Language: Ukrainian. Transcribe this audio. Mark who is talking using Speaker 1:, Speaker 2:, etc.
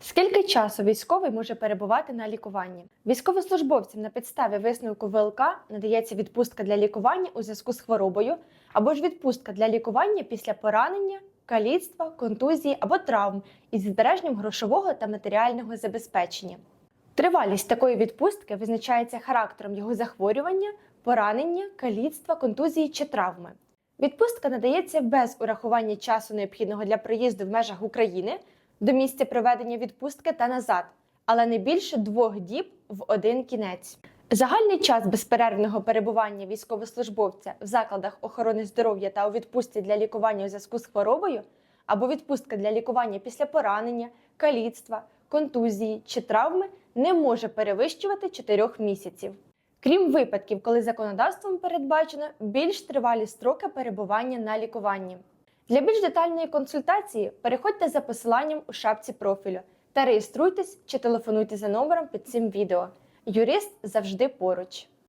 Speaker 1: Скільки часу військовий може перебувати на лікуванні? Військовослужбовцям на підставі висновку ВЛК надається відпустка для лікування у зв'язку з хворобою або ж відпустка для лікування після поранення, каліцтва, контузії або травм із збереженням грошового та матеріального забезпечення. Тривалість такої відпустки визначається характером його захворювання, поранення, каліцтва, контузії чи травми. Відпустка надається без урахування часу необхідного для проїзду в межах України до місця проведення відпустки та назад, але не більше двох діб в один кінець. Загальний час безперервного перебування військовослужбовця в закладах охорони здоров'я та у відпустці для лікування у зв'язку з хворобою або відпустка для лікування після поранення, каліцтва, контузії чи травми не може перевищувати 4 місяців. Крім випадків, коли законодавством передбачено більш тривалі строки перебування на лікуванні. Для більш детальної консультації переходьте за посиланням у шапці профілю та реєструйтесь чи телефонуйте за номером під цим відео. Юрист завжди поруч.